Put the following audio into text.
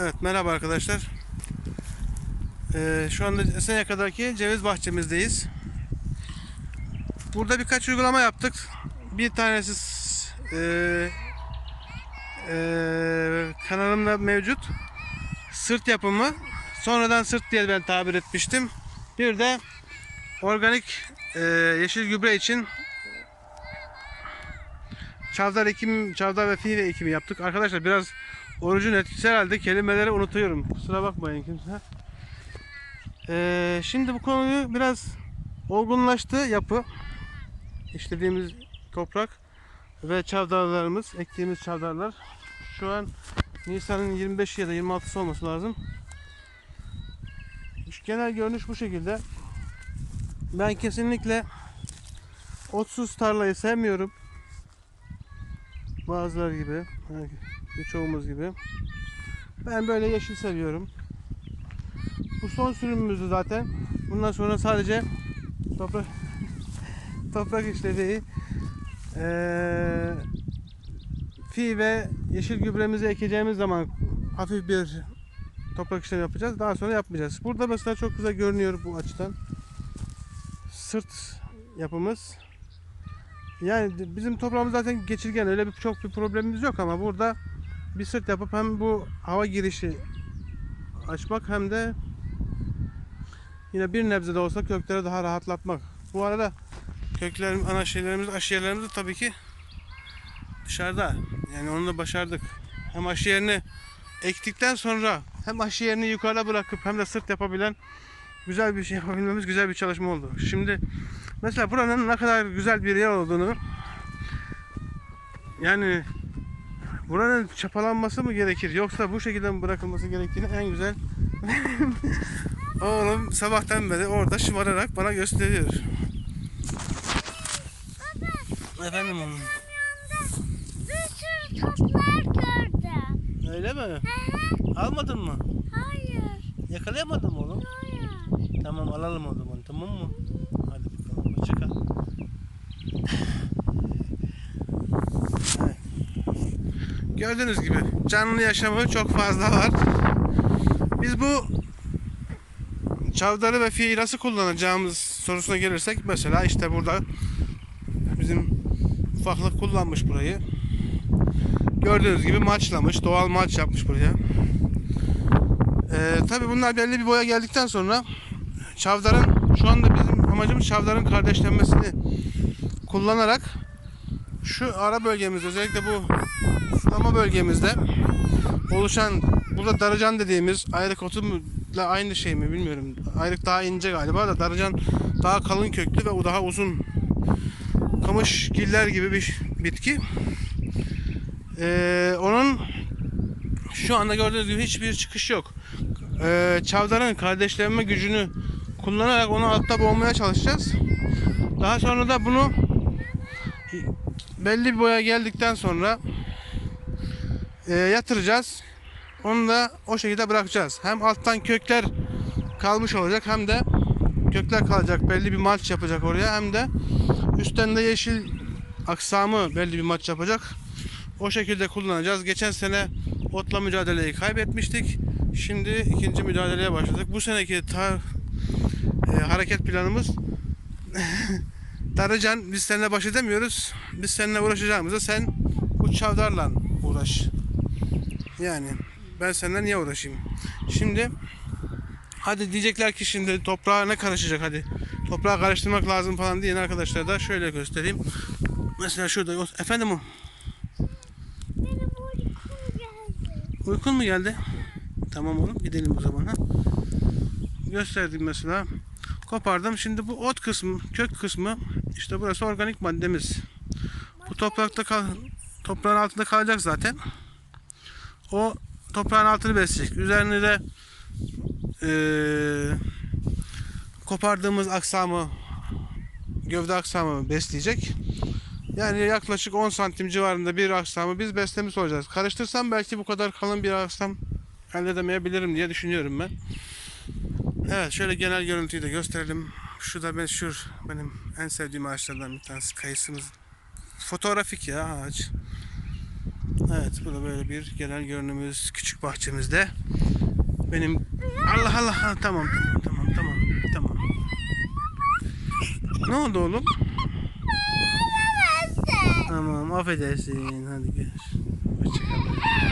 Evet merhaba arkadaşlar. Ee, şu anda Esenyaka'daki ceviz bahçemizdeyiz. Burada birkaç uygulama yaptık. Bir tanesi e, e, kanalımda mevcut. Sırt yapımı. Sonradan sırt diye ben tabir etmiştim. Bir de organik e, yeşil gübre için çavdar ekim, çavdar ve fiil ekimi yaptık. Arkadaşlar biraz orucun etkisi herhalde kelimeleri unutuyorum. Kusura bakmayın kimse. Ee, şimdi bu konuyu biraz olgunlaştı yapı. İşlediğimiz toprak ve çavdarlarımız, ektiğimiz çavdarlar. Şu an Nisan'ın 25 ya da 26'sı olması lazım. Genel görünüş bu şekilde. Ben kesinlikle otsuz tarlayı sevmiyorum. Bazıları gibi, birçoğumuz gibi. Ben böyle yeşil seviyorum. Bu son sürümümüzdü zaten. Bundan sonra sadece toprak toprak işlediği eee fi ve yeşil gübremizi ekeceğimiz zaman hafif bir toprak işlemi yapacağız. Daha sonra yapmayacağız. Burada mesela çok güzel görünüyor bu açıdan. Sırt yapımız. Yani bizim toprağımız zaten geçirgen öyle bir çok bir problemimiz yok ama burada bir sırt yapıp hem bu hava girişi açmak hem de yine bir nebze de olsa kökleri daha rahatlatmak. Bu arada köklerim, ana şeylerimiz, aşı yerlerimiz de tabii ki dışarıda. Yani onu da başardık. Hem aşı yerini ektikten sonra hem aşı yerini yukarıda bırakıp hem de sırt yapabilen güzel bir şey yapabilmemiz güzel bir çalışma oldu. Şimdi mesela buranın ne kadar güzel bir yer olduğunu yani buranın çapalanması mı gerekir yoksa bu şekilde mi bırakılması gerektiğini en güzel oğlum sabahtan beri orada şımararak bana gösteriyor. Efendim oğlum. Bir sürü toplar gördüm. Öyle mi? Hı hı. Almadın mı? Hayır. Yakalayamadın mı oğlum? Hayır. Tamam alalım o zaman tamam mı? Hadi Evet. Gördüğünüz gibi canlı yaşamı çok fazla var. Biz bu çavdarı ve fiilası kullanacağımız sorusuna gelirsek mesela işte burada bizim ufaklık kullanmış burayı. Gördüğünüz gibi maçlamış, doğal maç yapmış buraya. Ee, tabii bunlar belli bir boya geldikten sonra çavdarın şu anda bizim amacımız çavdarın kardeşlenmesini kullanarak şu ara bölgemizde özellikle bu sulama bölgemizde oluşan burada darıcan dediğimiz ayrık otuyla aynı şey mi bilmiyorum. Ayrık daha ince galiba da darıcan daha kalın köklü ve daha uzun kamış giller gibi bir bitki. Ee, onun şu anda gördüğünüz gibi hiçbir çıkış yok. Ee, çavdarın kardeşlenme gücünü kullanarak onu altta boğmaya çalışacağız. Daha sonra da bunu belli bir boya geldikten sonra e, yatıracağız. Onu da o şekilde bırakacağız. Hem alttan kökler kalmış olacak hem de kökler kalacak. Belli bir malç yapacak oraya hem de üstten de yeşil aksamı belli bir maç yapacak. O şekilde kullanacağız. Geçen sene otla mücadeleyi kaybetmiştik. Şimdi ikinci mücadeleye başladık. Bu seneki tar- e, hareket planımız Darıcan biz seninle baş edemiyoruz. Biz seninle uğraşacağımıza sen bu çavdarla uğraş. Yani ben senden niye uğraşayım? Şimdi hadi diyecekler ki şimdi toprağa ne karışacak hadi. Toprağı karıştırmak lazım falan diyen arkadaşlara da şöyle göstereyim. Mesela şurada efendim o Benim geldi. Uykun mu geldi? Tamam oğlum gidelim o zaman ha. Gösterdim mesela. Kopardım. Şimdi bu ot kısmı, kök kısmı işte burası organik maddemiz. Bu toprakta kal toprağın altında kalacak zaten. O toprağın altını besleyecek. Üzerine de eee, kopardığımız aksamı gövde aksamı besleyecek. Yani yaklaşık 10 santim civarında bir aksamı biz beslemiş olacağız. Karıştırsam belki bu kadar kalın bir aksam elde edemeyebilirim diye düşünüyorum ben. Evet şöyle genel görüntüyü de gösterelim. Şu da meşhur benim en sevdiğim ağaçlardan bir tanesi kayısımız. Fotoğrafik ya ağaç. Evet bu da böyle bir genel görünümümüz küçük bahçemizde. Benim Allah Allah ha, tamam tamam tamam tamam tamam. Ne oldu oğlum? Tamam affedersin hadi görüşürüz. Hoşçakalın.